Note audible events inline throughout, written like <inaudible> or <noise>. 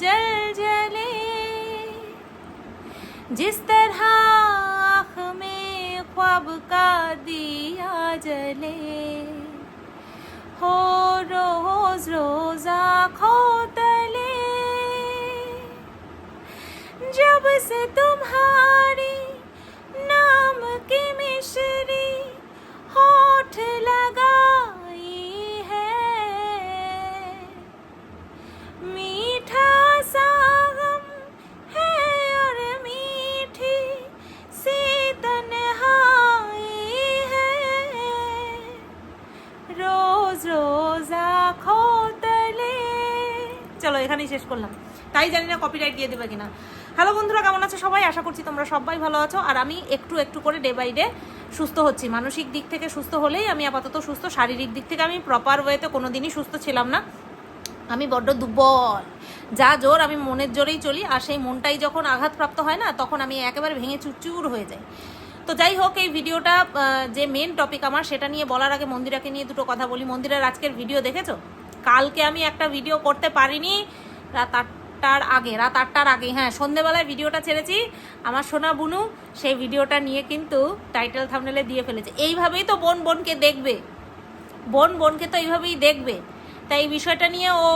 जल जले। जिस तरह आँख में ख्वाब का दिया जले। हो रोज रोज आँखों तले। जब से तुम्हारी नाम की मिश्री होठ लगाई শেষ করলাম। তাই জানি না কপিরাইট দিয়ে দেবে কিনা। হ্যালো বন্ধুরা, কেমন আছো সবাই? আশা করছি তোমরা সবাই ভালো আছো। আর আমি একটু একটু করে ডে বাই ডে সুস্থ হচ্ছি। মানসিক দিক থেকে সুস্থ হলেই আমি আপাতত সুস্থ। শারীরিক দিক থেকে আমি প্রপার ওয়েতে কোনো দিনই সুস্থ ছিলাম না। আমি বড্ড দুর্বল। যা জোর আমি মনের জোরেই চলি। আর সেই মনটাই যখন আঘাতপ্রাপ্ত হয় না, তখন আমি একেবারে ভেঙে চুরচুর হয়ে যাই। তো যাই হোক, এই ভিডিওটা যে মেন টপিক আমার, সেটা নিয়ে বলার আগে মন্দিরাকে নিয়ে দুটো কথা বলি। মন্দিরের আজকের ভিডিও দেখেছ? কালকে আমি একটা ভিডিও করতে পারিনি। রাত আটটার আগে, রাত আটটার আগে হ্যাঁ সন্ধেবেলায় ভিডিওটা ছেড়েছি। আমার সোনা বুনু, সেই ভিডিওটা নিয়ে কিন্তু টাইটেল থামনেলে দিয়ে ফেলেছে। এইভাবেই তো বোন বোনকে দেখবে। বোন বোনকে তো এইভাবেই দেখবে। তাই এই বিষয়টা নিয়ে ও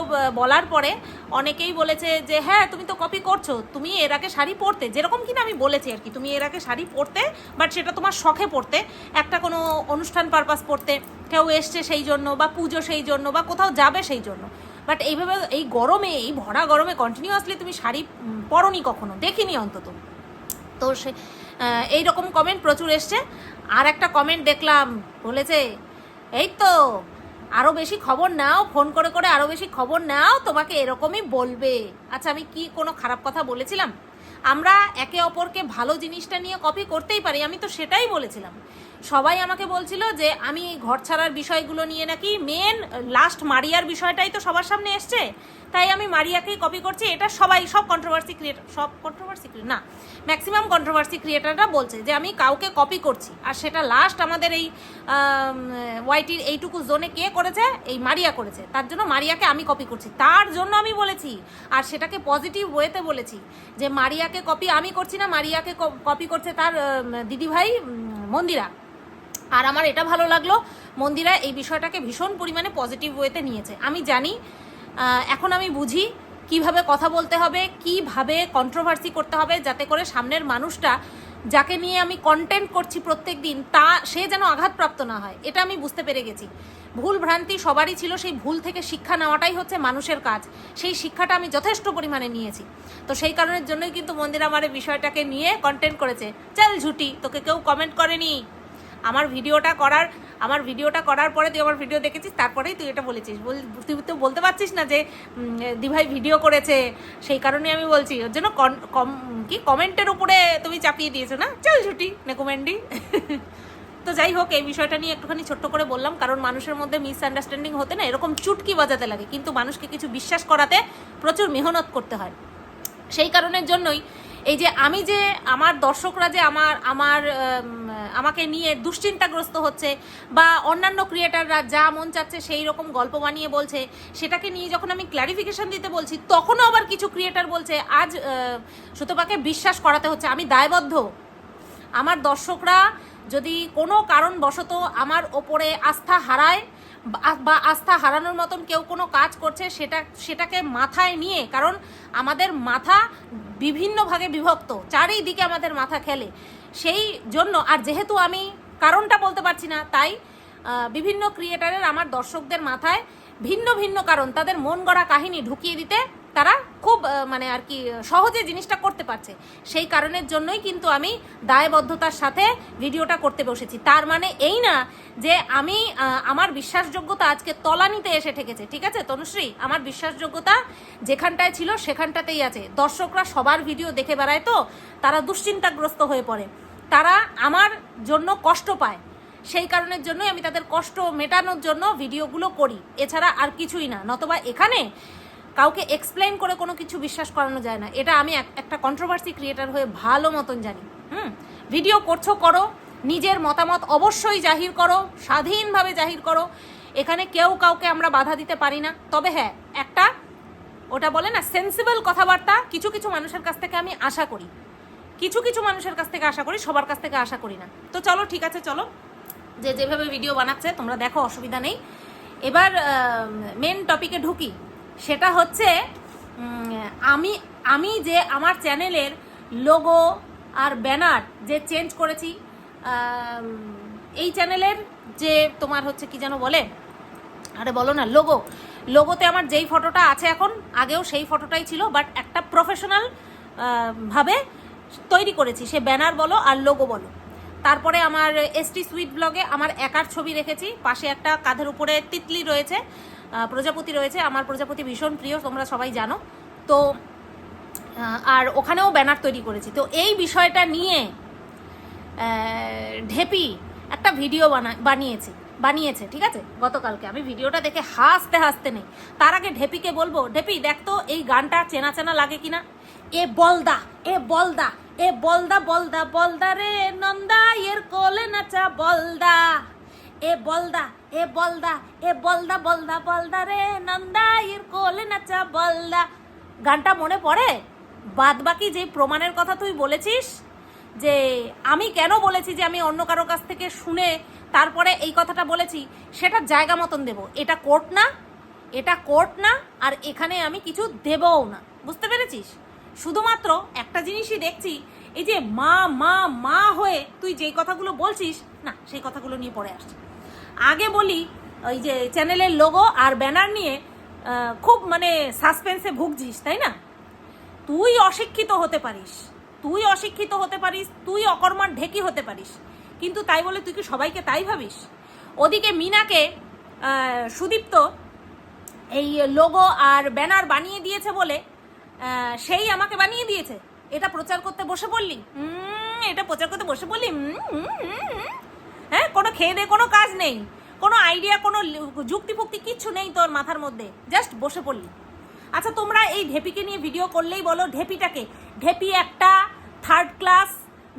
বলার পরে অনেকেই বলেছে যে হ্যাঁ তুমি তো কপি করছ। তুমি এর আগে শাড়ি পরতে। যেরকম কিনা আমি বলেছি আর কি, তুমি এর আগে শাড়ি পরতে বাট সেটা তোমার শখে পড়তে একটা কোনো অনুষ্ঠান পারপাস পড়তে কেউ এসছে সেই জন্য বা পুজো সেই জন্য বা কোথাও যাবে সেই জন্য। বাট এইভাবে এই গরমে, এই ভরা গরমে কন্টিনিউয়াসলি তুমি শাড়ি পরনি কখনো? দেখিনি অন্তত। তো সে এইরকম কমেন্ট প্রচুর এসছে। আর একটা কমেন্ট দেখলাম, বলেছে, এই তো আরও বেশি খবর নাও ফোন করে করে আরও বেশি খবর নাও, তোমাকে এরকমই বলবে। আচ্ছা আমি কি কোনো খারাপ কথা বলেছিলাম? আমরা একে অপরকে ভালো জিনিসটা নিয়ে কপি করতেই পারি, আমি তো সেটাই বলেছিলাম। সবাই আমাকে বলছিল যে আমি ঘর ছাড়ার বিষয়গুলো নিয়ে নাকি মেন লাস্ট মারিয়ার বিষয়টাই তো সবার সামনে এসছে। তাই আমি মারিয়াকেই কপি করছি। এটা সবাই, সব কন্ট্রোভার্সি ক্রিয়েটার সব কন্ট্রোভার্সি না ম্যাক্সিমাম কন্ট্রোভার্সি ক্রিয়েটাররা বলছে যে আমি কাউকে কপি করছি। আর সেটা লাস্ট আমাদের এই ওয়াইটির এইটুকু জোনে কে করেছে? এই মারিয়া করেছে। তার জন্য মারিয়াকে আমি কপি করছি। তার জন্য আমি বলেছি, আর সেটাকে পজিটিভ ওয়েতে বলেছি যে মারিয়াকে কপি আমি করছি না, মারিয়াকে কপি করছে তার দিদিভাই মন্দিরা। আর আমার এটা ভালো লাগল, মন্দিরা এই বিষয়টাকে ভীষণ পরিমাণে পজিটিভ ওয়েতে নিয়েছে। আমি জানি এখন আমি বুঝি কীভাবে কথা বলতে হবে, কীভাবে কন্ট্রোভার্সি করতে হবে যাতে করে সামনের মানুষটা যাকে নিয়ে আমি কন্টেন্ট করছি প্রত্যেক দিন, তা সে যেন আঘাতপ্রাপ্ত না হয়। এটা আমি বুঝতে পেরে গেছি। ভুল ভ্রান্তি সবারই ছিল, সেই ভুল থেকে শিক্ষা নেওয়াটাই হচ্ছে মানুষের কাজ। সেই শিক্ষাটা আমি যথেষ্ট পরিমাণে নিয়েছি। তো সেই কারণের জন্যই কিন্তু মন্দির আমার বিষয়টাকে নিয়ে কন্টেন্ট করেছে। চল ঝুটি, তোকে কেউ কমেন্ট করেনি। আমার ভিডিওটা করার, আমার ভিডিওটা করার পরে তুই আমার ভিডিও দেখেছিস, তারপরেই তুই এটা বলেছিস। বল, তুই তো বলতে পারছিস না যে দিভাই ভিডিও করেছে, সেই কারণে আমি বলছি। ওর জন্য কম, কি, কমেন্টের উপরে তুমি চাপিয়ে দিয়েছ না? চল ছুটি নেকুমেন্ডি তো যাই হোক, এই বিষয়টা নিয়ে একটুখানি ছোট্ট করে বললাম, কারণ মানুষের মধ্যে মিসআন্ডারস্ট্যান্ডিং হতে না, এরকম চুটকি বাজাতে লাগে। কিন্তু মানুষকে কিছু বিশ্বাস করাতে প্রচুর মেহনত করতে হয়। সেই কারণের জন্যই এই যে আমি যে আমার দর্শকরা যে আমার আমার আমাকে নিয়ে দুশ্চিন্তাগ্রস্ত হচ্ছে বা অন্যান্য ক্রিয়েটাররা যা মন চাচ্ছে সেই রকম গল্প বানিয়ে বলছে, সেটাকে নিয়ে যখন আমি ক্ল্যারিফিকেশন দিতে বলছি, তখনও আবার কিছু ক্রিয়েটার বলছে, আজ সুতপাকে বিশ্বাস করাতে হচ্ছে, আমি দায়বদ্ধ। আমার দর্শকরা যদি কোনো কারণবশত আমার ওপরে আস্থা হারায় বা- আস্থা হারানোর মতন কেউ কোনো কাজ করছে, সেটা, সেটাকে মাথায় নিয়ে, কারণ আমাদের মাথা বিভিন্ন ভাগে বিভক্ত, চারিদিকে আমাদের মাথা খেলে। সেই জন্য, আর যেহেতু আমি কারণটা বলতে পারছি না, তাই বিভিন্ন ক্রিয়েটারের, আমার দর্শকদের মাথায় ভিন্ন ভিন্ন কারণ, তাদের মন গড়া কাহিনী ঢুকিয়ে দিতে তারা খুব মানে আর কি, সহজে জিনিসটা করতে পারছে। সেই কারণের জন্যই কিন্তু আমি দায়বদ্ধতার সাথে ভিডিওটা করতে বসেছি। তার মানে এই না যে আমি আমার বিশ্বাসযোগ্যতা আজকে তলানিতে এসে ঠেকেছে, ঠিক আছে? তনুশ্রী, আমার বিশ্বাসযোগ্যতা যেখানটায় ছিল সেখানটাতেই আছে। দর্শকরা সবার ভিডিও দেখে বেড়ায় তো, তারা দুশ্চিন্তাগ্রস্ত হয়ে পড়ে। তারা আমার জন্য কষ্ট পায়। সেই কারণের জন্যই আমি তাদের কষ্ট মেটানোর জন্য ভিডিওগুলো করি। এছাড়া আর কিছুই না। নতবা এখানে কাউকে এক্সপ্লেন করে কোনো কিছু বিশ্বাস করানো যায় না। এটা আমি এক- একটা কন্ট্রোভার্সি ক্রিয়েটার হয়ে ভালো মতন জানি। হুম? ভিডিও করছ, করো। নিজের মতামত অবশ্যই জাহির করো। স্বাধীনভাবে জাহির করো। এখানে কেউ কাউকে আমরা বাধা দিতে পারি না। তবে হ্যাঁ একটা ওটা বলে না সেন্সিবল কথাবার্তা কিছু কিছু মানুষের কাছ থেকে আমি আশা করি। কিছু কিছু মানুষের কাছ থেকে আশা করি, সবার কাছ থেকে আশা করি না। তো চলো, ঠিক আছে, চলো। যে যেভাবে ভিডিও বানাচ্ছে, তোমরা দেখো, অসুবিধা নেই। এবার মেন টপিকে ঢুকি। সেটা হচ্ছে আমি আমি যে আমার চ্যানেলের লোগো আর ব্যানার যে চেঞ্জ করেছি এই চ্যানেলের যে তোমার হচ্ছে কি যেন বলে, আরে বলো না, লোগো, লোগোতে আমার যেই ফটোটা আছে এখন, আগেও সেই ফটোটাই ছিল বাট একটা প্রফেশনাল ভাবে তৈরি করেছি, সে ব্যানার বলো আর লোগো বলো। তারপরে আমার এসটি সুইট ব্লগে আমার একার ছবি রেখেছি, পাশে একটা কাঁধের উপরে তিতলি রয়েছে প্রজাপতি রয়েছে, আমার প্রজাপতি ভীষণ প্রিয়, তোমরা সবাই জানো। তো আর ওখানেও ব্যানার তৈরি করেছি। তো এই বিষয়টা নিয়ে ঢেপি একটা ভিডিও বানা, বানিয়েছে বানিয়েছে, ঠিক আছে? গতকালকে। আমি ভিডিওটা দেখে হাসতে হাসতে নেই। তার আগে ঢেপিকে বলব, ঢেপি, দেখ তো, এই গানটা চেনা চেনা লাগে কিনা? এ বলদা এ বলদা এ বলদা বলদা বলদা রে নন্দা এর কোলে নাচা বলদা। এ বলদা এ বলদা এ বলদা বলদা বলদা রে নন্দা ইর কোলে নাচা বলদা। গানটা মনে পড়ে? বাদ বাকি যে প্রমাণের কথা তুই বলেছিস, যে আমি কেন বলেছি যে আমি অন্য কারও কাছ থেকে শুনে তারপরে এই কথাটা বলেছি, সেটা জায়গা মতন দেব। এটা কোর্ট না, এটা কোর্ট না, আর এখানে আমি কিছু দেবও না। বুঝতে পেরেছিস? শুধুমাত্র একটা জিনিসই দেখছি, এই যে মা মা মা হয়ে তুই যেই কথাগুলো বলছিস, না, সেই কথাগুলো নিয়ে পড়ে আসছে। আগে বলি, ওই যে চ্যানেলের লোগো আর ব্যানার নিয়ে খুব মানে সাসপেন্সে ভুগছিস, তাই না? তুই অশিক্ষিত হতে পারিস, তুই অশিক্ষিত হতে পারিস, তুই অকর্মার ঢেকি হতে পারিস, কিন্তু তাই বলে তুই কি সবাইকে তাই ভাবিস? ওদিকে মিনাকে সুদীপ্ত এই লোগো আর ব্যানার বানিয়ে দিয়েছে বলে সেই আমাকে বানিয়ে দিয়েছে। এটা প্রচার করতে বসে পড়লি এটা প্রচার করতে বসে পড়লি। হ্যাঁ কোনো খেয়ে দে কোনো কাজ নেই। কোনো আইডিয়া কোনো যুক্তি ফুক্তি কিচ্ছু নেই তোর মাথার মধ্যে। জাস্ট বসে পড়লি। আচ্ছা তোমরা এই ঢেপিকে নিয়ে ভিডিও করলেই বলো ঢেপিটাকে? ঢেপি একটা থার্ড ক্লাস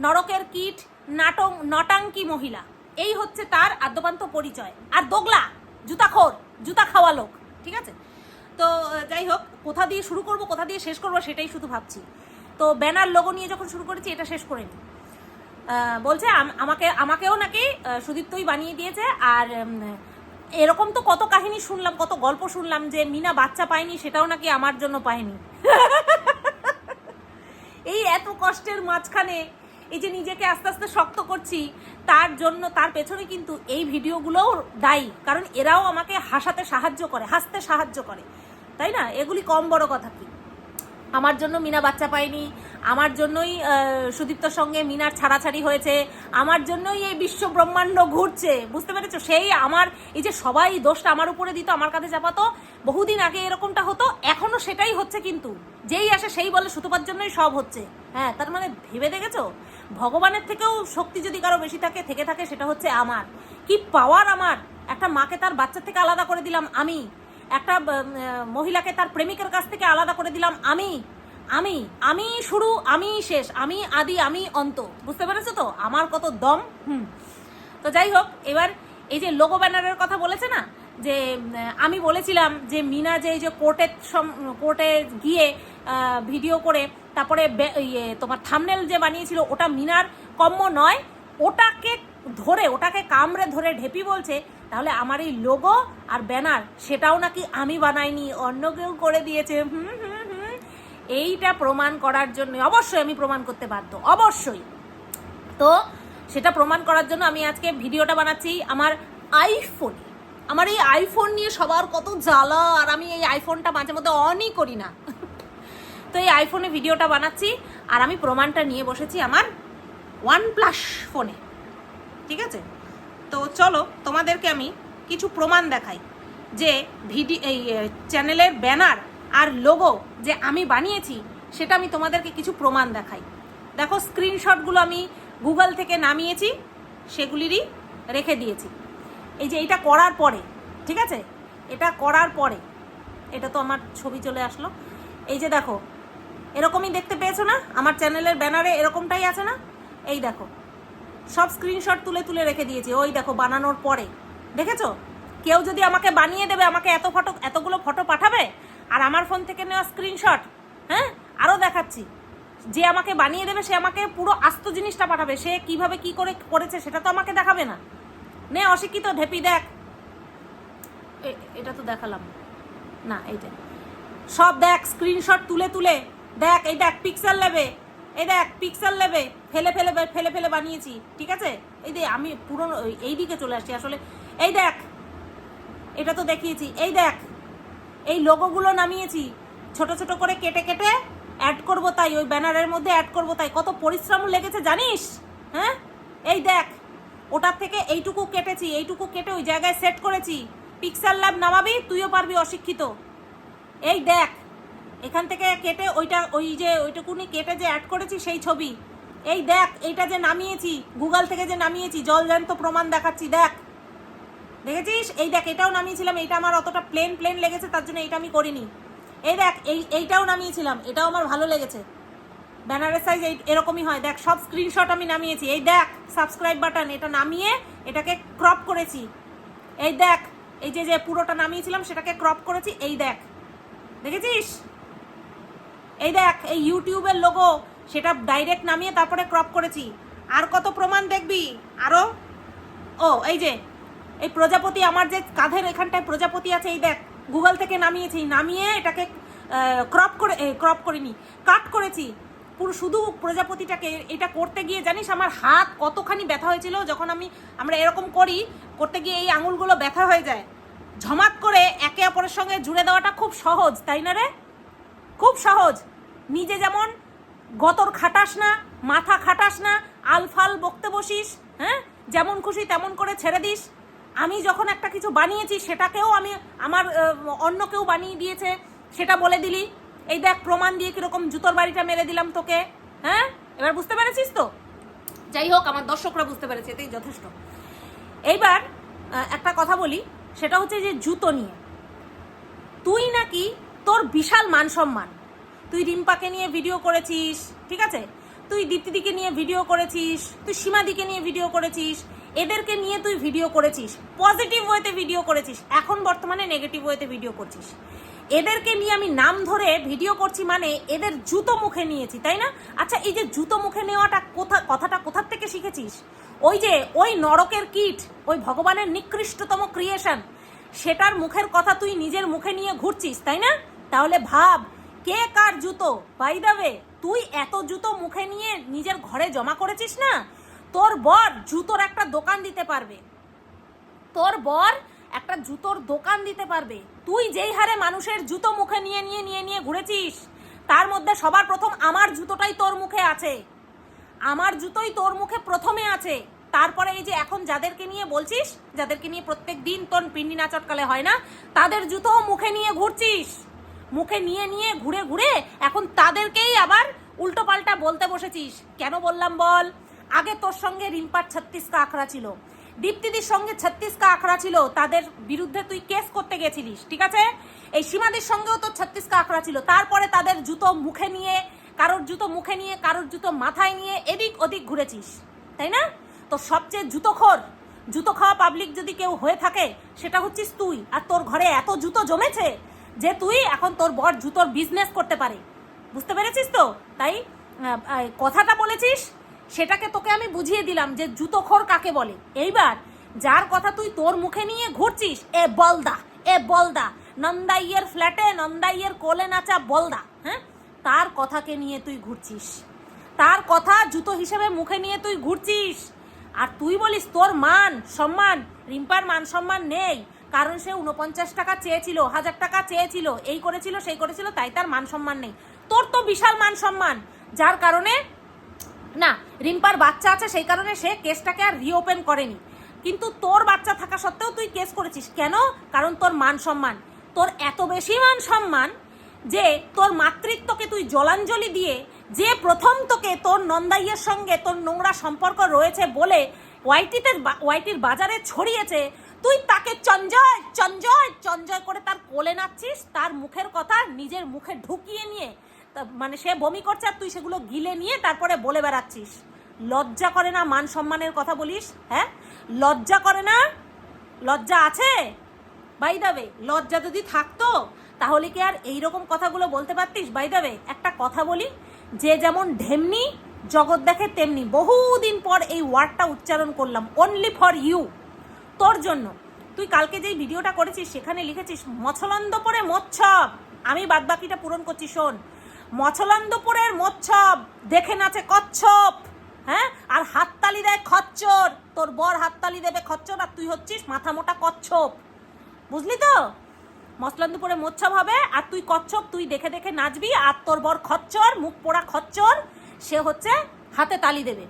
নরকের কিট নাটং নটাঙ্কি মহিলা। এই হচ্ছে তার আদ্যপান্ত পরিচয়। আর দোগলা জুতাখোর জুতা খাওয়া লোক ঠিক আছে? তো যাই হোক কোথা দিয়ে শুরু করব কোথা দিয়ে শেষ করব সেটাই শুধু ভাবছি। তো ব্যানার লোগো নিয়ে যখন শুরু করেছি এটা শেষ করে নি। আহ, বলছে, আম- আমাকে, আমাকেও নাকি সুদীপ্তই বানিয়ে দিয়েছে। আর এরকম তো কত কাহিনী শুনলাম, কত গল্প শুনলাম যে মিনা বাচ্চা পায়নি, সেটাও নাকি আমার জন্য পায়নি। <laughs> এই এত কষ্টের মাঝখানে, এই যে নিজেকে আস্তে আস্তে শক্ত করছি, তার জন্য, তার পেছনে কিন্তু এই ভিডিওগুলোও দায়ী। কারণ এরাও আমাকে হাসাতে সাহায্য করে, হাসতে সাহায্য করে। তাই না? এগুলি কম বড় কথা কি? আমার জন্য মিনা বাচ্চা পায়নি আমার জন্যই সুদীপ্তর সঙ্গে মিনার ছাড়াছাড়ি হয়েছে, আমার জন্যই এই বিশ্ব ব্রহ্মাণ্ড ঘুরছে, বুঝতে পেরেছ? সেই আমার, এই যে সবাই দোষটা আমার উপরে দিত, আমার কাছে চাপাতো, বহুদিন আগে এরকমটা হতো, এখনও সেটাই হচ্ছে কিন্তু। যেই আসে সেই বলে সুতোপার জন্যই সব হচ্ছে। হ্যাঁ তার মানে ভেবে দেখেছ? ভগবানের থেকেও শক্তি যদি কারও বেশি থাকে, থেকে থাকে, সেটা হচ্ছে আমার। কি পাওয়ার আমার? একটা মাকে তার বাচ্চা থেকে আলাদা করে দিলাম আমি। একটা মহিলাকে তার প্রেমিকের কাছ থেকে আলাদা করে দিলাম আমি। আমি আমি শুরু, আমি শেষ, আমি আদি, আমি অন্ত। বুঝতে পেরেছ তো? আমার কত দম? হুম। তো যাই হোক, এবার এই যে লোগো ব্যানারের কথা বলেছে না, যে আমি বলেছিলাম যে, মিনা যে এই যে কোর্টে কোর্টে গিয়ে ভিডিও করে, তারপরে ইয়ে তোমার থামনেল যে বানিয়েছিল, ওটা মিনার কম্য নয়, ওটাকে ধরে, ওটাকে কামড়ে ধরে ঢেপি বলছে, তাহলে আমার এই লোগো আর ব্যানার, সেটাও নাকি আমি বানাইনি, অন্য কেউ করে দিয়েছে। হুম হুম। এইটা প্রমাণ করার জন্য, অবশ্যই আমি প্রমাণ করতে বাধ্য, অবশ্যই। তো সেটা প্রমাণ করার জন্য আমি আজকে ভিডিওটা বানাচ্ছি আমার আইফোন আমার এই আইফোন নিয়ে সবার কত জ্বালা, আর আমি এই আইফোনটা মাঝে মধ্যে অনই করি না। তো এই আইফোনে ভিডিওটা বানাচ্ছি, আর আমি প্রমাণটা নিয়ে বসেছি আমার ওয়ান প্লাস ফোনে ঠিক আছে? তো চলো, তোমাদেরকে আমি কিছু প্রমাণ দেখাই, যে ভিডি এই চ্যানেলের ব্যানার আর লোগো যে আমি বানিয়েছি, সেটা আমি তোমাদেরকে কিছু প্রমাণ দেখাই। দেখো স্ক্রিনশটগুলো আমি গুগল থেকে নামিয়েছি, সেগুলিরই রেখে দিয়েছি। এই যে এটা করার পরে, ঠিক আছে? এটা করার পরে, এটা তো আমার ছবি চলে আসলো। এই যে দেখো, এরকমই দেখতে পেয়েছ না? আমার চ্যানেলের ব্যানারে এরকমটাই আছে না? এই দেখো, সব স্ক্রিনশট তুলে তুলে রেখে দিয়েছি। ওই দেখো, বানানোর পরে। দেখেছ? কেউ যদি আমাকে বানিয়ে দেবে, আমাকে এত ফটো, এতগুলো ফটো পাঠাবে আর আমার ফোন থেকে নেওয়া স্ক্রিনশট হ্যাঁ? আরও দেখাচ্ছি। যে আমাকে বানিয়ে দেবে, সে আমাকে পুরো আস্ত জিনিসটা পাঠাবে। সে কীভাবে কি করে করেছে সেটা তো আমাকে দেখাবে না। নে, অশিক্ষিত, ঢেপি দেখ। এটা তো দেখালাম। না এইটা সব দেখ স্ক্রিনশট তুলে তুলে। দেখ, এই দেখ পিক্সেল নেবে। এই দেখ পিক্সেল নেবে। ফেলে ফেলে ফেলে ফেলে বানিয়েছি, ঠিক আছে? এই দে, আমি পুরনো এই দিকে চলে আসছি আসলে। এই দেখ, এটা তো দেখিয়েছি। এই দেখ এই লোগোগুলো নামিয়েছি। ছোট ছোট করে কেটে কেটে অ্যাড করব তাই, ওই ব্যানারের মধ্যে অ্যাড করব তাই। কত পরিশ্রম লেগেছে, জানিস? হ্যাঁ? এই দেখ, ওটার থেকে এইটুকু কেটেছি, এইটুকু কেটে ওই জায়গায় সেট করেছি। পিক্সেল ল্যাব নামাবি, তুইও পারবি অশিক্ষিত। এই দেখ, এখান থেকে কেটে ওইটা, ওই যে ওইটুকুনি কেটে যে অ্যাড করেছি সেই ছবি। এই দেখ, এইটা যে নামিয়েছি গুগল থেকে যে নামিয়েছি জল জ্যান্ত প্রমাণ দেখাচ্ছি, দেখ। দেখেছিস? এই দেখ, এটাও নামিয়েছিলাম এইটা আমার অতটা প্লেন প্লেন লেগেছে, তার জন্য এইটা আমি করিনি। এই দেখ, এই, এইটাও নামিয়েছিলাম, এটাও আমার ভালো লেগেছে। ব্যানারের সাইজ এই, এরকমই হয়। দেখ, সব স্ক্রিনশট আমি নামিয়েছি। এই দেখ সাবস্ক্রাইব বাটন এটা নামিয়ে এটাকে ক্রপ করেছি। এই দেখ, এই যে যে পুরোটা নামিয়েছিলাম, সেটাকে ক্রপ করেছি। এই দেখ, দেখেছিস? এই দেখ, এই ইউটিউবের লোগো সেটা ডাইরেক্ট নামিয়ে তারপরে ক্রপ করেছি। আর কত প্রমাণ দেখবি? আরও ও, এই যে এই প্রজাপতি আমার যে কাঁধের এখানটায় প্রজাপতি আছে, এই দেখ, গুগল থেকে নামিয়েছি, নামিয়ে এটাকে ক্রপ করে ক্রপ করিনি কাট করেছি। পুরো শুধু প্রজাপতিটাকে, এটা করতে গিয়ে জানিস আমার হাত কতখানি ব্যথা হয়েছিল, যখন আমি, আমরা এরকম করি, করতে গিয়ে এই আঙুলগুলো ব্যথা হয়ে যায়। ঝমাক করে একে অপরের সঙ্গে জুড়ে দেওয়াটা খুব সহজ, তাই না রে? খুব সহজ। নিজে যেমন গতর খাটাস না, মাথা খাটাস না, আলফাল বকতে বসিস হ্যাঁ? যেমন খুশি তেমন করে ছেড়ে দিস। আমি যখন একটা কিছু বানিয়েছি, সেটাকেও আমি আমার অন্য কেউ বানিয়ে দিয়েছে, সেটা বলে দিলি। এই দেখ, প্রমাণ দিয়ে কীরকম জুতোর বাড়িটা মেরে দিলাম তোকে। হ্যাঁ? এবার বুঝতে পেরেছিস তো? যাই হোক, আমার দর্শকরা বুঝতে পেরেছে, এতেই যথেষ্ট। এইবার একটা কথা বলি, সেটা হচ্ছে যে জুতো নিয়ে। তুই নাকি তোর বিশাল মান সম্মান তুই রিম্পাকে নিয়ে ভিডিও করেছিস, ঠিক আছে? তুই দীপ্তিদিকে নিয়ে ভিডিও করেছিস, তুই সীমাদিকে নিয়ে ভিডিও করেছিস এদেরকে নিয়ে তুই ভিডিও করেছিস পজিটিভ ওয়েতে ভিডিও করেছিস, এখন বর্তমানে নেগেটিভ ওয়েতে ভিডিও করছিস। এদেরকে নিয়ে আমি নাম ধরে ভিডিও করছি মানে এদের জুতো মুখে নিয়েছি, তাই না? আচ্ছা এই যে জুতো মুখে নেওয়াটা কোথা, কথাটা কোথার থেকে শিখেছিস? ওই যে ওই নরকের কিট, ওই ভগবানের নিকৃষ্টতম ক্রিয়েশন সেটার মুখের কথা তুই নিজের মুখে নিয়ে ঘুরছিস, তাই না? তাহলে ভাব, কে কার জুতো? বাই দাবে তুই এত জুতো মুখে নিয়ে নিজের ঘরে জমা করেছিস না? তোর বর জুতোর একটা দোকান দিতে পারবে। তোর বর একটা জুতোর দোকান দিতে পারবে। তুই যেই হারে মানুষের জুতো মুখে নিয়ে নিয়ে নিয়ে নিয়ে ঘুরেছিস, তার মধ্যে সবার প্রথম আমার জুতোটাই তোর মুখে আছে। আমার জুতোই তোর মুখে প্রথমে আছে। তারপরে এই যে এখন যাদেরকে নিয়ে বলছিস, যাদেরকে নিয়ে প্রত্যেক দিন তোর পিন্ডি না চটকালে হয় না, তাদের জুতোও মুখে নিয়ে ঘুরছিস। মুখে নিয়ে নিয়ে ঘুরে ঘুরে এখন তাদেরকেই আবার উল্টো পাল্টা বলতে বসেছিস। কেন বললাম বল? আগে তোর সঙ্গে রিম্পার ছত্রিশটা আখড়া ছিল। দীপ্তিদির সঙ্গে ছত্রিশটা আখড়া ছিল, তাদের বিরুদ্ধে তুই কেস করতে গেছিলিস, ঠিক আছে? এই সীমাদির সঙ্গেও তোর ছত্রিশটা আখড়া ছিল। তারপরে তাদের জুতো মুখে নিয়ে, কারোর জুতো মুখে নিয়ে, কারোর জুতো মাথায় নিয়ে এদিক ওদিক ঘুরেছিস, তাই না? তো সবচেয়ে জুতোখোর, জুতো খাওয়া পাবলিক যদি কেউ হয়ে থাকে, সেটা হচ্ছিস তুই। আর তোর ঘরে এত জুতো জমেছে যে তুই এখন তোর বর জুতোর বিজনেস করতে পারে। বুঝতে পেরেছিস তো? তাই কথাটা বলেছিস সেটাকে তোকে আমি বুঝিয়ে দিলাম যে জুতোখোর কাকে বলে। এইবার যার কথা তুই তোর মুখে নিয়ে ঘুরছিস, এ বলদা এ বলদা, নন্দাইয়ের ফ্ল্যাটে নন্দাইয়ের কোলে নাচা বলদা হ্যাঁ? তার কথাকে নিয়ে তুই ঘুরছিস। তার কথা জুতো হিসেবে মুখে নিয়ে তুই ঘুরছিস। আর তুই বলিস তোর মান সম্মান, রিম্পার মান সম্মান নেই, কারণ সে উনপঞ্চাশ টাকা চেয়েছিল, হাজার টাকা চেয়েছিল, এই করেছিল, সেই করেছিল, তাই তার মান সম্মান নেই। তোর তো বিশাল মান সম্মান, যার কারণে না, রিম্পার বাচ্চা আছে সেই কারণে সে কেসটাকে আর রিওপেন করেনি। কিন্তু তোর বাচ্চা থাকা সত্ত্বেও তুই কেস করেছিস। কেন? কারণ তোর মান সম্মান। তোর এত বেশি মান সম্মান যে তোর মাতৃত্বকে তুই জলাঞ্জলি দিয়ে যে প্রথম তোকে তোর নন্দাইয়ের সঙ্গে তোর নোংরা সম্পর্ক রয়েছে বলে ওয়াইটিতে ওয়াইটির বাজারে ছড়িয়েছে, তুই তাকে চঞ্জয় চঞ্জয় চঞ্জয় করে তার কোলে নাচ্ছিস, তার মুখের কথা নিজের মুখে ঢুকিয়ে নিয়ে মানে সে বমি করছে আর তুই সেগুলো গিলে নিয়ে তারপরে বলে বেড়াচ্ছিস। লজ্জা করে না মান সম্মানের কথা বলিস? হ্যাঁ? লজ্জা করে না? লজ্জা আছে? বাই দাবে লজ্জা যদি থাকতো, তাহলে কি আর এইরকম কথাগুলো বলতে পারতিস? বাই দাবে একটা কথা বলি, যে যেমন ঢেমনি, জগৎ দেখে তেমনি। বহুদিন পর এই ওয়ার্ডটা উচ্চারণ করলাম অনলি ফর ইউ তোর জন্য। তুই কালকে যেই ভিডিওটা করেছিস, সেখানে লিখেছিস, মছলন্দপুরে মোচ্ছব আমি বাদবাকিটা পূরণ করছি, শোন। মছলন্দপুরের মোচ্ছব, দেখে নাচে কচ্ছপ হ্যাঁ? আর হাততালি দেয় খচ্চর। তোর বর হাততালি দেবে খচ্চর আর তুই হচ্ছিস মাথা মোটা কচ্ছপ। বুঝলি তো? মসলন্দপুরে মোচ্ছব হবে আর তুই কচ্ছপ, তুই দেখে দেখে নাচবি আর তোর বর খচ্চর, মুখ পোড়া খচ্চর, সে হচ্ছে হাতে তালি দেবে।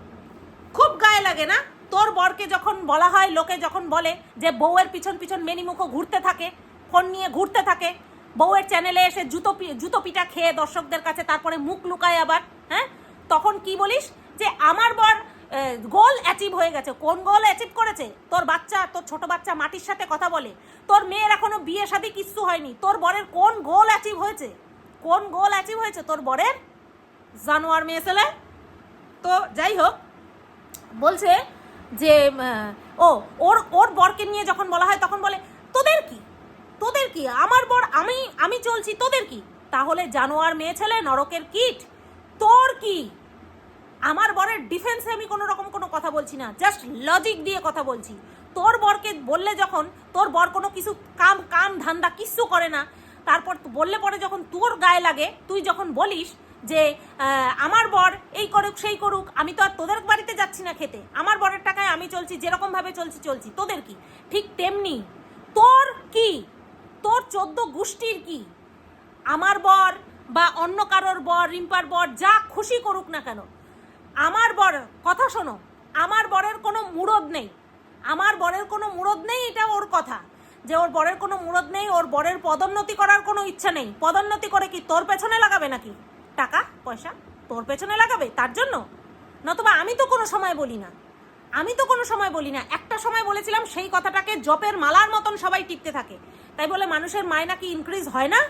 খুব গায়ে লাগে না? তোর বরকে যখন বলা হয়, লোকে যখন বলে যে বউয়ের পিছন পিছন মেনিমুখো ঘুরতে থাকে, ফোন নিয়ে ঘুরতে থাকে বউয়ের চ্যানেলে এসে জুতো জুতো পিটা খেয়ে দর্শকদের কাছে তারপরে মুখ লুকায় আবার হ্যাঁ? তখন কি বলিস যে আমার বর গোল অ্যাচিভ হয়ে গেছে। কোন গোল অ্যাচিভ করেছে? তোর বাচ্চা, তোর ছোট বাচ্চা মাটির সাথে কথা বলে। তোর মেয়ের এখনও বিয়ে শাদী কিচ্ছু হয়নি। তোর বরের কোন গোল অ্যাচিভ হয়েছে? কোন গোল অ্যাচিভ হয়েছে? তোর বরের? জানোয়ার মেয়ে ছেলে? তো যাই হোক, বলছে যে ও, ওর ওর বরকে নিয়ে যখন বলা হয় তখন বলে, তোদের কি? তোদের কি? আমার বর, আমি আমি চলছি তোদের কি? তাহলে জানোয়ার মেয়ে ছেলে নরকের কিট, তোর কি? আমার বরের ডিফেন্সে আমি কোনো রকম কোনো কথা বলছি না জাস্ট লজিক দিয়ে কথা বলছি। তোর বরকে বললে যখন, তোর বর কোনো কিছু কাম কাম ধান্দা কিচ্ছু করে না, তারপর বললে পরে যখন তোর গায়ে লাগে, তুই যখন বলিস যে আমার বর এই করুক, সেই করুক, আমি তো আর তোদের বাড়িতে যাচ্ছি না খেতে। আমার বরের টাকায় আমি চলছি, যেরকমভাবে চলছি চলছি। তোদের কি? ঠিক তেমনি। তোর কি? তোর চোদ্দ গোষ্ঠীর কি? আমার বর বা অন্য কারোর বর, রিম্পার বর, যা খুশি করুক না কেন। আমার বর, কথা শোনো, আমার বরের কোনো মুরদ নেই। আমার বরের কোনো মুরদ নেই, এটা ওর কথা। যে ওর বরের কোনো মুরদ নেই, ওর বরের পদোন্নতি করার কোনো ইচ্ছা নেই। পদোন্নতি করে কি তোর পেছনে লাগাবে নাকি? টাকা, পয়সা, তোর পেছনে লাগাবে? তার জন্য? নতুবা আমি তো কোনো সময় বলি না। আমি তো কোনো সময় বলি না। একটা সময় বলেছিলাম সেই কথাটাকে জপের মালার মতন সবাই টিকতে থাকে। তাই বলে মানুষের মায়না কি ইনক্রিজ হয় না?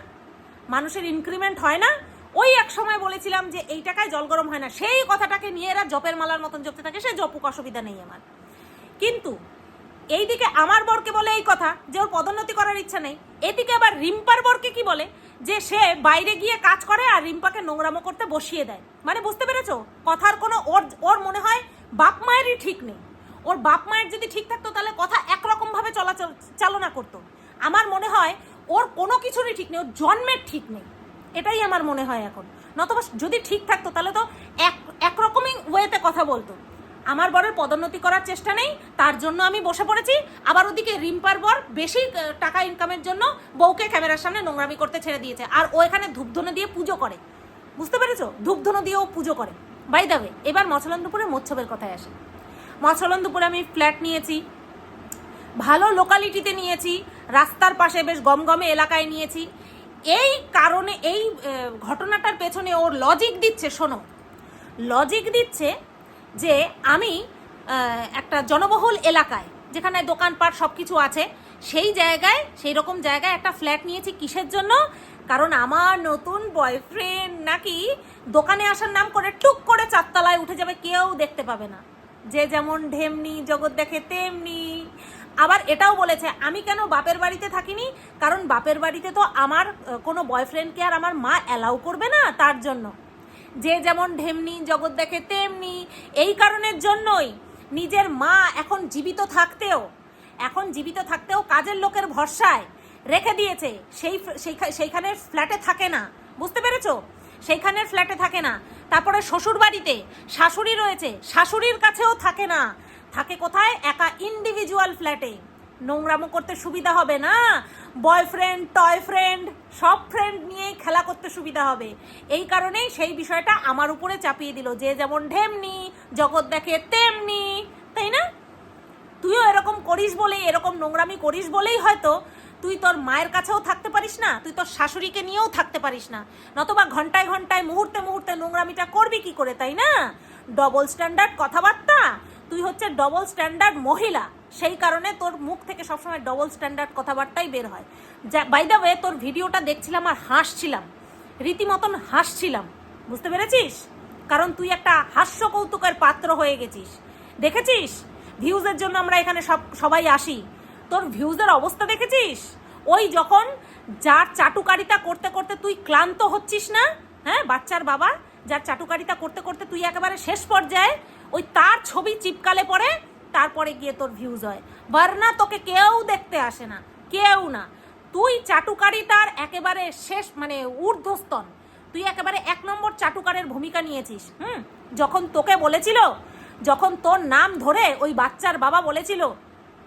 মানুষের ইনক্রিমেন্ট হয় না? ওই এক সময় বলেছিলাম যে এই টাকায় জল গরম হয় না। সেই কথাটাকে নিয়ে এরা জপের মালার মতন জপতে থাকে। সে জপুক অসুবিধা নেই আমার। কিন্তু এইদিকে আমার বরকে বলে এই কথা, যে ওর পদোন্নতি করার ইচ্ছা নেই। এদিকে আবার রিম্পার বরকে কি বলে? যে সে বাইরে গিয়ে কাজ করে আর রিম্পাকে নোংরামো করতে বসিয়ে দেয়। মানে বুঝতে পেরেছ? কথার কোনো ওর ওর মনে হয় বাপ মায়েরই ঠিক নেই। ওর বাপ মায়ের যদি ঠিক থাকতো, তাহলে কথা একরকম ভাবে চলাচল, চালনা করতো। আমার মনে হয় ওর কোনো কিছুরই ঠিক নেই, ওর জন্মের ঠিক নেই। এটাই আমার মনে হয় এখন। নতবা যদি ঠিক থাকতো, তাহলে তো এক, একরকমই ওয়েতে কথা বলতো। আমার বরের পদোন্নতি করার চেষ্টা নেই, তার জন্য আমি বসে পড়েছি। আবার ওদিকে রিম্পার বর বেশি টাকা ইনকামের জন্য বউকে ক্যামেরার সামনে নোংরামি করতে ছেড়ে দিয়েছে। আর ও এখানে ধূপধুনো দিয়ে পুজো করে। বুঝতে পেরেছ? ধূপধুনো দিয়ে ও পুজো করে। বাই দাবে এবার মছলন্দপুরে মোচ্ছবের কথায় আসে। মছলন্দপুরে আমি ফ্ল্যাট নিয়েছি, ভালো লোকালিটিতে নিয়েছি রাস্তার পাশে বেশ গমগমে এলাকায় নিয়েছি। এই কারণে, এই ঘটনাটার পেছনে ওর লজিক দিচ্ছে, শোনো। লজিক দিচ্ছে যে আমি একটা জনবহুল এলাকায়, যেখানে দোকানপাট সব কিছু আছে, সেই জায়গায় সেই রকম জায়গায় একটা ফ্ল্যাট নিয়েছি কিসের জন্য? কারণ আমার নতুন বয়ফ্রেন্ড নাকি দোকানে আসার নাম করে টুক করে চারতলায় উঠে যাবে, কেউ দেখতে পাবে না। যে যেমন ঢেমনি, জগৎ দেখে তেমনি। আবার এটাও বলেছে, আমি কেন বাপের বাড়িতে থাকিনি? কারণ বাপের বাড়িতে তো আমার কোনো বয়ফ্রেন্ডকে আর আমার মা অ্যালাউ করবে না তার জন্য। যে যেমন ঢেমনি, জগৎ দেখে তেমনি। এই কারণের জন্যই নিজের মা এখন জীবিত থাকতেও, এখন জীবিত থাকতেও কাজের লোকের ভরসায় রেখে দিয়েছে। সেই সেইখা- সেইখানের ফ্ল্যাটে থাকে না। বুঝতে পেরেছ? সেইখানের ফ্ল্যাটে থাকে না। তারপরে শ্বশুর বাড়িতে শাশুড়ি রয়েছে, শাশুড়ির কাছেও থাকে না। থাকে কোথায়? একা ইন্ডিভিজুয়াল ফ্ল্যাটে নোংরামো করতে সুবিধা হবে না। বয়ফ্রেন্ড টয় ফ্রেন্ড সব ফ্রেন্ড নিয়েই খেলা করতে সুবিধা হবে। এই কারণেই সেই বিষয়টা আমার উপরে চাপিয়ে দিল। যে যেমন ঢেমনি, জগৎ দেখে তেমনি, তাই না? তুইও এরকম করিস বলেই, এরকম নোংরামি করিস বলেই হয়তো তুই তোর মায়ের কাছেও থাকতে পারিস না, তুই তোর শাশুড়িকে নিয়েও থাকতে পারিস না। নতবা ঘন্টায় ঘন্টায়, মুহূর্তে মুহূর্তে নোংরামিটা করবি কি করে, তাই না? ডবল স্ট্যান্ডার্ড কথাবার্তা তুই হচ্ছে ডবল স্ট্যান্ডার্ড মহিলা। সেই কারণে তোর মুখ থেকে সবসময় ডবল স্ট্যান্ডার্ড কথাবার্তাই বের হয়। যা বাই দ্য ওয়ে তোর ভিডিওটা দেখছিলাম আর হাসছিলাম। রীতিমতন হাসছিলাম। বুঝতে পেরেছিস? কারণ তুই একটা হাস্য কৌতুকের পাত্র হয়ে গেছিস। দেখেছিস? ভিউজের জন্য আমরা এখানে সব, সবাই আসি। তোর ভিউজের অবস্থা দেখেছিস? ওই যখন যার চাটুকারিতা করতে করতে তুই ক্লান্ত হচ্ছিস না হ্যাঁ বাচ্চার বাবা, যার চাটুকারিতা করতে করতে তুই একেবারে শেষ পর্যায়ে ওই তার ছবি চিপকালে পরে তারপরে গিয়ে তোর ভিউজ হয়। বারনা, তোকে কেউ দেখতে আসে না, কেউ না। তুই চাটুকারিতার একেবারে শেষ মানে ঊর্ধ্বস্তন। তুই একেবারে এক নম্বর চাটুকারের ভূমিকা নিয়েছিস, হুম? যখন তোকে বলেছিল, যখন তোর নাম ধরে ওই বাচ্চার বাবা বলেছিল,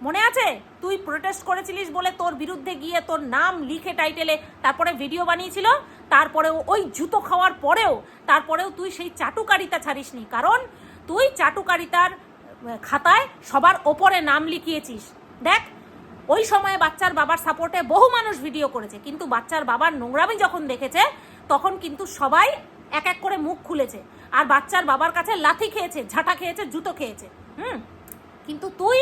মনে আছে? তুই প্রোটেস্ট করেছিলিস বলে তোর বিরুদ্ধে গিয়ে তোর নাম লিখে টাইটেলে তারপরে ভিডিও বানিয়েছিল, তারপরেও ওই জুতো খাওয়ার পরেও, তারপরেও তুই সেই চাটুকারিতা ছাড়িসনি। কারণ তুই চাটুকারিতার খাতায় সবার ওপরে নাম লিখিয়েছিস। দেখ, ওই সময়ে বাচ্চার বাবার সাপোর্টে বহু মানুষ ভিডিও করেছে, কিন্তু বাচ্চার বাবার নোংরামি যখন দেখেছে, তখন কিন্তু সবাই এক এক করে মুখ খুলেছে। আর বাচ্চার বাবার কাছে লাথি খেয়েছে, ঝাঁটা খেয়েছে, জুতো খেয়েছে। হুম? কিন্তু তুই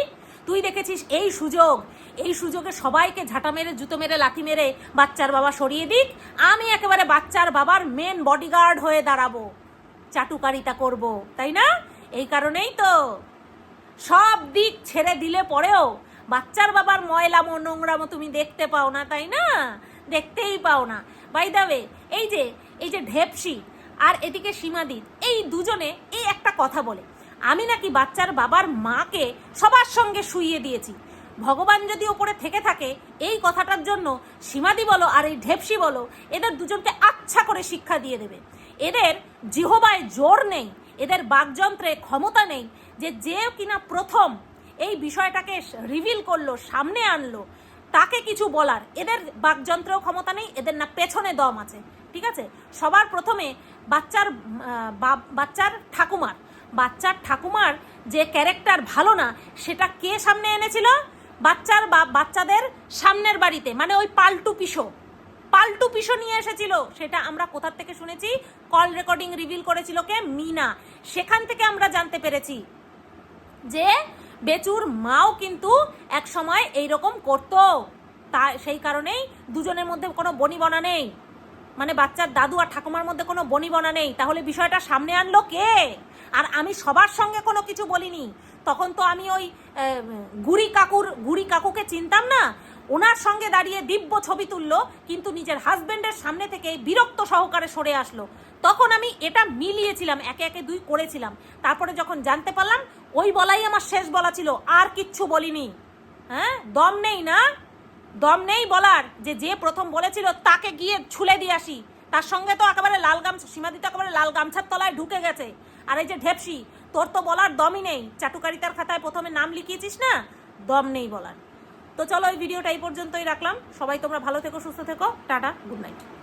তুই দেখেছিস এই সুযোগ। এই সুযোগে সবাইকে ঝাঁটা মেরে, জুতো মেরে, লাথি মেরে বাচ্চার বাবা সরিয়ে দিক। আমি একেবারে বাচ্চার বাবার মেন বডিগার্ড হয়ে দাঁড়াবো। চাটুকারিতা করব, তাই না? এই কারণেই তো সব দিক ছেড়ে দিলে পরেও বাচ্চার বাবার ময়লামো নোংরামো তুমি দেখতে পাও না, তাই না? দেখতেই পাও না। বাই দা এই যে এই যে ঢেপসি আর এদিকে সীমাদিত, এই দুজনে, এই একটা কথা বলে। আমি নাকি বাচ্চার বাবার মাকে সবার সঙ্গে শুইয়ে দিয়েছি। ভগবান যদি ওপরে থেকে থাকে, এই কথাটার জন্য সীমাদি বলো আর এই ঢেপসি বলো, এদের দুজনকে আচ্ছা করে শিক্ষা দিয়ে দেবে। এদের জিহবায় জোর নেই। এদের বাকযন্ত্রে ক্ষমতা নেই যে যে কিনা প্রথম এই বিষয়টাকে রিভিল করল, সামনে আনলো। তাকে কিছু বলার। এদের বাকযন্ত্রেও ক্ষমতা নেই, এদের না পেছনে দম আছে, ঠিক আছে? সবার প্রথমে বাচ্চার বাচ্চার ঠাকুমার। বাচ্চার ঠাকুমার যে ক্যারেক্টার ভালো না, সেটা কে সামনে এনেছিল? বাচ্চার বা বাচ্চাদের সামনের বাড়িতে মানে ওই পাল্টু পিসো। পাল্টু পিসো নিয়ে এসেছিল। সেটা আমরা কোথার থেকে শুনেছি? কল রেকর্ডিং রিভিল করেছিল কে? মিনা। সেখান থেকে আমরা জানতে পেরেছি যে বেচুর মাও কিন্তু এক সময় এইরকম করতো। তা, সেই কারণেই দুজনের মধ্যে কোনো বনিবনা নেই। মানে বাচ্চার দাদু আর ঠাকুমার মধ্যে কোনো বনিবনা নেই। তাহলে বিষয়টা সামনে আনলো কে? আর আমি সবার সঙ্গে কোনো কিছু বলিনি। তখন তো আমি ওই গুড়ি কাকুর, গুড়ি কাকুকে চিনতাম না? ওনার সঙ্গে দাঁড়িয়ে দিব্য ছবি তুললো, কিন্তু নিজের হাজবেন্ডের সামনে থেকে বিরক্ত সহকারে সরে আসলো। তখন আমি এটা মিলিয়েছিলাম, একে একে দুই করেছিলাম। তারপরে যখন জানতে পারলাম, ওই বলাই আমার শেষ বলা ছিল, আর কিচ্ছু বলিনি। হ্যাঁ? দম নেই না? দম নেই বলার যে যে প্রথম বলেছিল, তাকে গিয়ে ছুলে দিয়ে আসি। তার সঙ্গে তো একেবারে লাল গামছা সীমাদিত একেবারে লাল গামছার তলায় ঢুকে গেছে। আর এই যে ঢেপসি, তোর তো বলার দমই নেই। চাটুকারিতার খাতায় প্রথমে নাম লিখিয়েছিস না? দম নেই বলার। তো চলো ওই ভিডিওটা এই পর্যন্তই রাখলাম। সবাই তোমরা ভালো থেকো, সুস্থ থেকো। Tata, good night.